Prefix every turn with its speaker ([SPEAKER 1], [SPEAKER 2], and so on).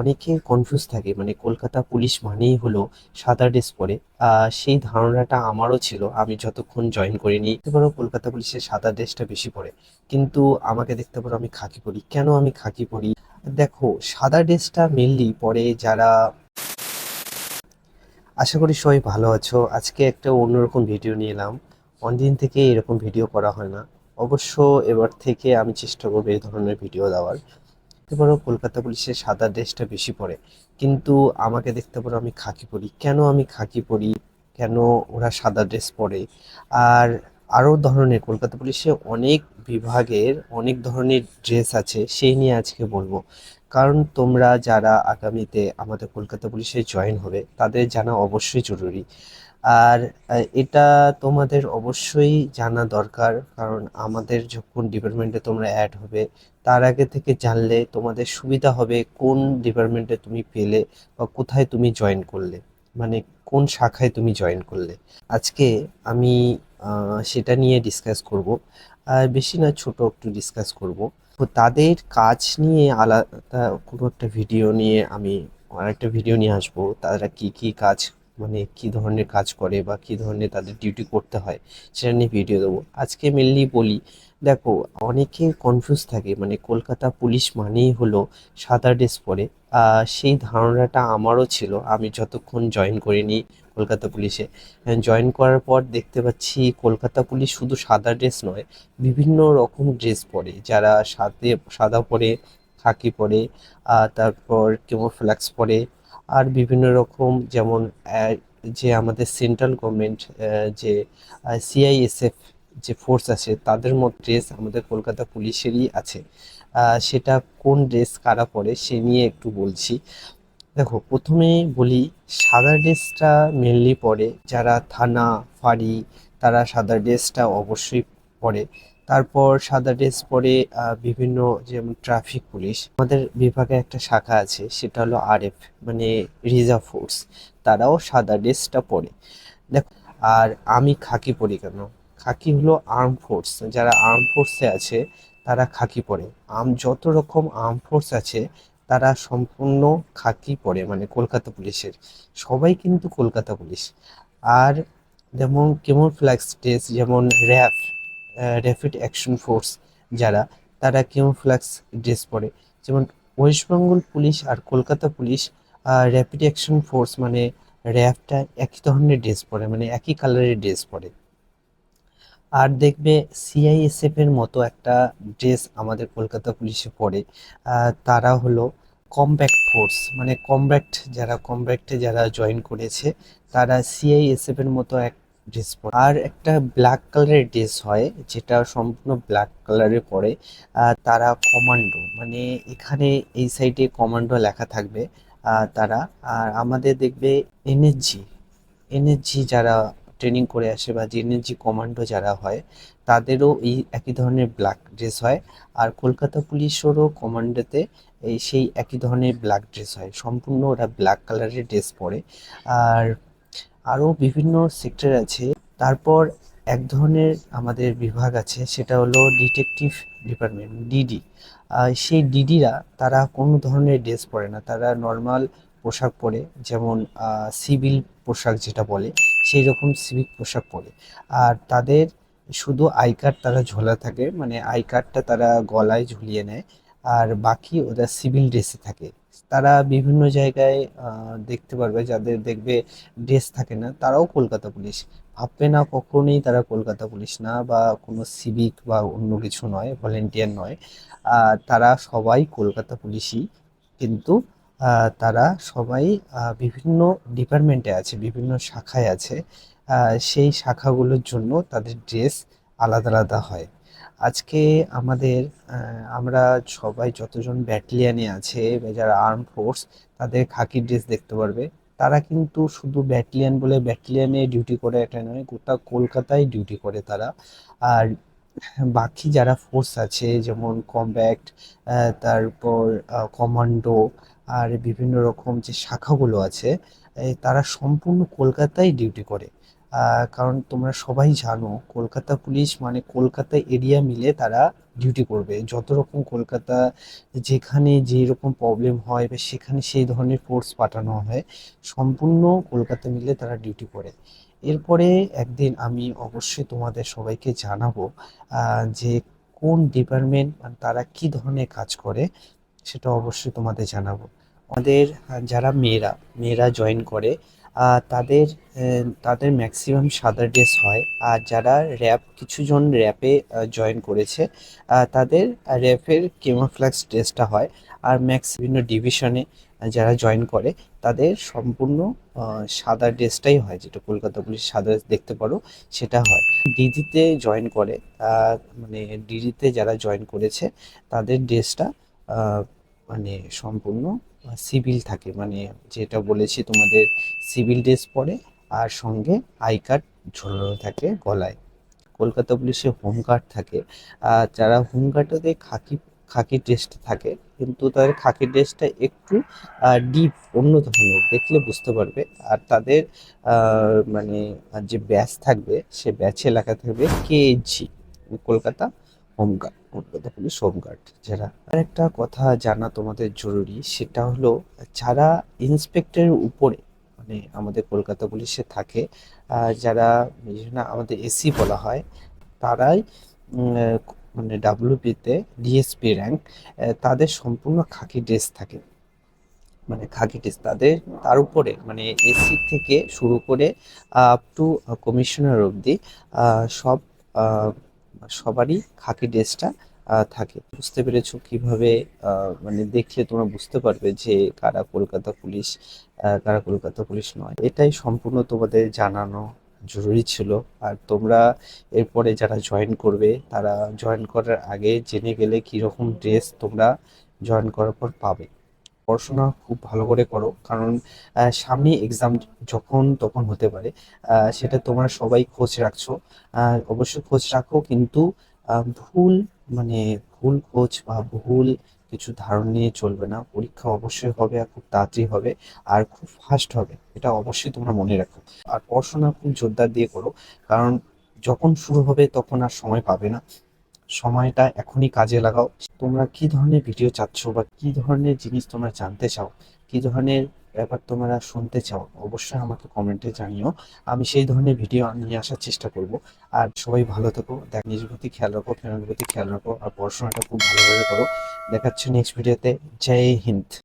[SPEAKER 1] অনেকে কনফিউজ থাকে। মানে কলকাতা পুলিশ মানেই হলো সাদা ড্রেস পরে। সেই ধারণাটা আমারও ছিল। আমি যতক্ষণ জয়েন করিনি পারো কলকাতা পুলিশের সাদা ড্রেসটা বেশি পরে। কিন্তু আমাকে দেখতে পারো আমি খাকি পরি। কেন আমি খাকি পরি? দেখো, সাদা ড্রেসটা মেনলি পরে যারা আশা করি সবাই ভালো আছো। আজকে একটা অন্যরকম ভিডিও নিয়ে এলাম। অনেকদিন থেকে এরকম ভিডিও করা হয় না। অবশ্য এবার থেকে আমি চেষ্টা করব এই ধরনের ভিডিও দেওয়ার। দেখতে পারো, কলকাতা পুলিশের সাদা ড্রেসটা বেশি পরে। কিন্তু আমাকে দেখতে পারো, আমি খাকি পরি। কেন আমি খাকি পরি? কেন ওরা সাদা ড্রেস পরে? আর আরও ধরনের, কলকাতা পুলিশে অনেক বিভাগের অনেক ধরনের ড্রেস আছে, সেই নিয়ে আজকে বলব। কারণ তোমরা যারা আগামীতে আমাদের কলকাতা পুলিশে জয়েন হবে, তাদের জানা অবশ্যই জরুরি। আর এটা তোমাদের অবশ্যই জানা দরকার। কারণ আমাদের যখন ডিপার্টমেন্টে তোমরা অ্যাড হবে, তার আগে থেকে জানলে তোমাদের সুবিধা হবে কোন ডিপার্টমেন্টে তুমি পেলে বা কোথায় তুমি জয়েন করলে মানে কোন শাখায় তুমি জয়েন করলে। আজকে আমি সেটা নিয়ে ডিসকাস করব। আর বেশি না, ছোট একটু ডিসকাস করব। তো তাদের কাজ নিয়ে আলাদা কোনো একটা ভিডিও নিয়ে আমি আরেকটা ভিডিও নিয়ে আসব। তারা কি কি কাজ মানে কি ধরনের কাজ করে বা কি ধরনের তাদের ডিউটি করতে হয়, সেটা নিয়ে ভিডিও দেবো। আজকে মেনলি বলি, দেখো, অনেকে কনফিউজ থাকে মানে কলকাতা পুলিশ মানেই হলো সাদা ড্রেস পরে। সেই ধারণাটা আমারও ছিল, আমি যতক্ষণ জয়েন করিনি কলকাতা পুলিশে জয়েন করার পর দেখতে পাচ্ছি কলকাতা পুলিশ শুধু সাদা ড্রেস নয়, বিভিন্ন রকম ড্রেস পরে, যারা সাদে সাদা পরে, খাকি পরে তারপর কেমোফ্ল্যাক্স পরে আর বিভিন্ন রকম যেমন যে আমাদের সেন্ট্রাল গভর্নমেন্ট যে সিআইএসএফ যে ফোর্স আছে, তাদের মধ্যে ড্রেস আমাদের কলকাতা পুলিশেরই আছে। সেটা কোন ড্রেস কারা পরে সে নিয়ে একটু বলছি। দেখো প্রথমে বলি, সাদা ড্রেসটা মেনলি পরে। যারা থানা, ফাঁড়ি, তারা সাদা ড্রেসটা অবশ্যই পরে। তারপর সাদা ড্রেস পরে বিভিন্ন যেমন ট্রাফিক পুলিশ, আমাদের বিভাগে একটা শাখা আছে, সেটা হলো আরএফ মানে রিজার্ভ ফোর্স। তারাও সাদা ড্রেসটা পরে। দেখো, আর আমি খাকি পরি কেন? খাকি হলো আর্ম ফোর্স। যারা আর্ম ফোর্সে আছে, তারা খাকি পরে। আম, যত রকম আর্ম ফোর্স আছে, তারা সম্পূর্ণ খাকি পরে মানে কলকাতা পুলিশের। সবাই কিন্তু কলকাতা পুলিশ। আর যেমন, কেমন ফ্ল্যাক্স ড্রেস, যেমন র্যাফ র্যাপিড অ্যাকশন ফোর্স যারা, তারা কেমোফ্ল্যাক্স ড্রেস পরে। যেমন ওয়েস্ট বেঙ্গল পুলিশ আর Kolkata police rapid action force মানে র্যাফটা একই ধরনের ড্রেস পরে মানে একই কালারের ড্রেস পরে। আর দেখবে সিআইএসএফ এর মতো একটা ড্রেস আমাদের কলকাতা পুলিশে পরে। তারা হলো কমব্যাক্ট ফোর্স মানে কমব্যাক্ট যারা কমব্যাক্টে যারা জয়েন করেছে, তারা সিআইএসএফ এর মতো এক ড্রেস পরে। আর একটা ব্ল্যাক কালারের ড্রেস হয়, যেটা সম্পূর্ণ ব্ল্যাক কালারে পরে তারা কমান্ডো মানে এখানে এই সাইডে কমান্ডো লেখা থাকবে তারা। আর আমাদের দেখবে এনএসজি এনএসজি যারা ট্রেনিং করে আসে বা এনএসজি কমান্ডো যারা হয়, তাদেরও এই একই ধরনের ব্ল্যাক ড্রেস হয়। আর কলকাতা পুলিশেরও কমান্ডোতে এই সেই একই ধরনের ব্ল্যাক ড্রেস হয়। সম্পূর্ণ ওরা ব্ল্যাক কালারের ড্রেস পরে। আর আরও বিভিন্ন সেক্টর আছে। তারপর এক ধরনের আমাদের বিভাগ আছে, সেটা হলো ডিটেকটিভ ডিপার্টমেন্ট ডিডি সেই ডিডিরা তারা কোনো ধরনের ড্রেস পরে না, তারা নর্মাল পোশাক পরে, যেমন সিভিল পোশাক যেটা বলে, সেই রকম সিভিক পোশাক পরে। আর তাদের শুধু আই কার্ড তারা ঝোলা থাকে মানে আই কার্ডটা তারা গলায় ঝুলিয়ে নেয়, আর বাকি ওরা সিভিল ড্রেসে থাকে। তারা বিভিন্ন জায়গায় দেখতে পারবে, যাদের দেখবে ড্রেস থাকে না, তারাও কলকাতা পুলিশ। ভাববে না কখনোই তারা কলকাতা পুলিশ না বা কোনো সিভিক বা অন্য কিছু নয় ভলেন্টিয়ার নয়। তারা সবাই কলকাতা পুলিশই, কিন্তু তারা সবাই বিভিন্ন ডিপার্টমেন্টে আছে, বিভিন্ন শাখায় আছে। সেই শাখাগুলোর জন্য তাদের ড্রেস আলাদা আলাদা হয়। আজকে আমাদের আমরা সবাই যতজন ব্যাটালিয়ানে আছে যারা আর্ম ফোর্স তাদের খাকি ড্রেস দেখতে পারবে। তারা কিন্তু শুধু ব্যাটালিয়ান বলে ব্যাটালিয়ানে ডিউটি করে এটা নয়, গোটা কলকাতায় ডিউটি করে তারা। আর বাকি যারা ফোর্স আছে, যেমন কমব্যাক্ট তারপর কমান্ডো আর বিভিন্ন রকম যে শাখাগুলো আছে তারা সম্পূর্ণ কলকাতায় ডিউটি করে। কারণ তোমরা সবাই জানো, কলকাতা পুলিশ মানে কলকাতা এরিয়া মিলে তারা ডিউটি করবে। যত রকম কলকাতা যেখানে যেই রকম প্রবলেম হয় বা সেখানে সেই ধরনের ফোর্স পাঠানো হয়, সম্পূর্ণ কলকাতা মিলে তারা ডিউটি করে। এরপরে একদিন আমি অবশ্যই তোমাদের সবাইকে জানাব যে কোন ডিপার্টমেন্ট মানে তারা কি ধরনের কাজ করে, সেটা অবশ্যই তোমাদের জানাব। আমাদের যারা মেয়েরা মেয়েরা জয়েন করে তাদের তাদের ম্যাক্সিমাম সাদা ড্রেস হয়। আর যারা র্যাপ কিছুজন র্যাপে জয়েন করেছে তাদের র্যাপের কেমোফ্লেক্স ড্রেসটা হয়। আর ম্যাক্স বিভিন্ন ডিভিশনে যারা জয়েন করে, তাদের সম্পূর্ণ সাদা ড্রেসটাই হয়। যেটা কলকাতা পুলিশ সাদা দেখতে পারো, সেটা হয়। ডিজিতে জয়েন করে মানে ডিজিতে যারা জয়েন করেছে, তাদের ড্রেসটা মানে সম্পূর্ণ সিভিল থাকে। মানে যেটা বলেছি, তোমাদের সিভিল ড্রেস পরে আর সঙ্গে আই কার্ড ঝোলানো থাকে গলায়। কলকাতা পুলিশে হোমগার্ড থাকে। আর যারা হোমগার্ডে খাকি খাকি ড্রেসটা থাকে। কিন্তু তাদের খাকি ড্রেসটা একটু ডিপ, অন্য ধরনের, দেখলে বুঝতে পারবে। আর তাদের মানে যে ব্যাচ থাকবে, সে ব্যাচে লেখা থাকবে KG, Kolkata home guard Kolkata police home guard যারা আর একটা কথা জানা তোমাদের জরুরি, সেটা হলো যারা ইন্সপেক্টরের উপরে মানে আমাদের কলকাতা পুলিশে থাকে যারা আমাদের এসি বলা হয়, তারাই মানে ডাব্লিউপিতে ডিএসপি র্যাঙ্ক তাদের সম্পূর্ণ খাকি ড্রেস থাকে। মানে খাকি ড্রেস তাদের, তার উপরে মানে এসি থেকে শুরু করে আপ টু কমিশনার অবধি সব সবারই খাকি ড্রেসটা থাকে। বুঝতে পেরেছ কীভাবে মানে দেখলে তোমরা বুঝতে পারবে যে কারা কলকাতা পুলিশ কারা কলকাতা পুলিশ নয়। এটাই সম্পূর্ণ তোমাদের জানানো জরুরি ছিল। আর তোমরা এরপরে যারা জয়েন করবে, তারা জয়েন করার আগে জেনে গেলে কীরকম ড্রেস তোমরা জয়েন করার পর পাবে। পড়াশোনা খুব ভালো করে করো। কারণ সামনে এক্সাম যখন তখন হতে পারে সেটা তোমরা সবাই খোঁজ রাখছো। অবশ্যই খোঁজ রাখো, কিন্তু ভুল মানে ভুল খোঁজ বা ভুল কিছু ধারণ নিয়ে চলবে না। পরীক্ষা অবশ্যই হবে আর খুব তাড়াতাড়ি হবে আর খুব ফাস্ট হবে, এটা অবশ্যই তোমরা মনে রাখো। আর পড়াশোনা খুব জোরদার দিয়ে করো, কারণ যখন শুরু হবে তখন আর সময় পাবে না। সময়টা এখনই কাজে লাগাও। তোমরা কি ধরনের ভিডিও চাচ্ছ বা কি ধরনের জিনিস তোমরা জানতে চাও, কি ধরনের ব্যাপার তোমরা শুনতে চাও, অবশ্যই আমাকে কমেন্টে জানিও। আমি সেই ধরনের ভিডিও নিয়ে আসার চেষ্টা করব। আর সবাই ভালো থেকো, দেখ, নিজের প্রতি খেয়াল রাখো ফ্যামিলির প্রতি খেয়াল রাখো, আর পড়াশোনাটা খুব ভালোভাবে করো। দেখাচ্ছি নেক্সট ভিডিওতে জয় হিন্দ।